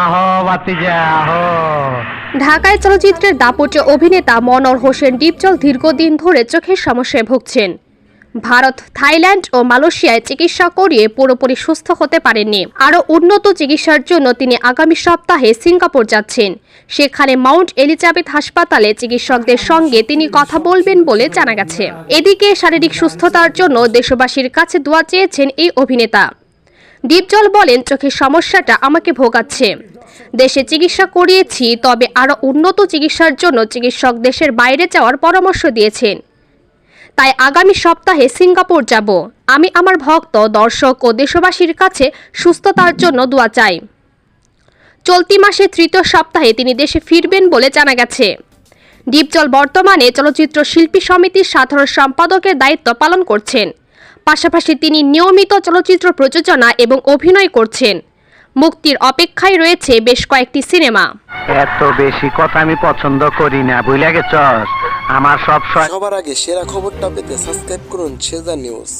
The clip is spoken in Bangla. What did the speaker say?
আহো আহো। ঢাকায় চলচ্চিত্রের দাপটে অভিনেতা মনোর হোসেন ডিপজল দীর্ঘদিন ধরে চোখের সমস্যায় ভুগছেন। ভারত, থাইল্যান্ড ও মালয়েশিয়ায় চিকিৎসা করিয়ে পুরোপুরি সুস্থ হতে পারেননি। আরও উন্নত চিকিৎসার জন্য তিনি আগামী সপ্তাহে সিঙ্গাপুর যাচ্ছেন। সেখানে মাউন্ট এলিজাবেথ হাসপাতালে চিকিৎসকদের সঙ্গে তিনি কথা বলবেন বলে জানা গেছে। এদিকে শারীরিক সুস্থতার জন্য দেশবাসীর কাছে দোয়া চেয়েছেন এই অভিনেতা। দীপজল বলেন, চোখের সমস্যাটা আমাকে ভোগাচ্ছে। দেশে চিকিৎসা করিয়েছি, তবে আরও উন্নত চিকিৎসার জন্য চিকিৎসক দেশের বাইরে যাওয়ার পরামর্শ দিয়েছেন। তাই আগামী সপ্তাহে সিঙ্গাপুর যাব। আমি আমার ভক্ত, দর্শক ও দেশবাসীর কাছে সুস্থতার জন্য দোয়া চাই। চলতি মাসে তৃতীয় সপ্তাহে তিনি দেশে ফিরবেন বলে জানা গেছে। দীপজল বর্তমানে চলচ্চিত্র শিল্পী সমিতির সাধারণ সম্পাদকের দায়িত্ব পালন করছেন। পাশাপাশি তিনি নিয়মিত চলচ্চিত্র প্রযোজনা এবং অভিনয় করছেন। মুক্তির অপেক্ষায় রয়েছে বেশ কয়েকটি সিনেমা। এত বেশি কথা আমি পছন্দ করি না বুঝলে গেছস? আমার সব সবার আগে সেরা খবরটা পেতে সাবস্ক্রাইব করুন সেজা নিউজ।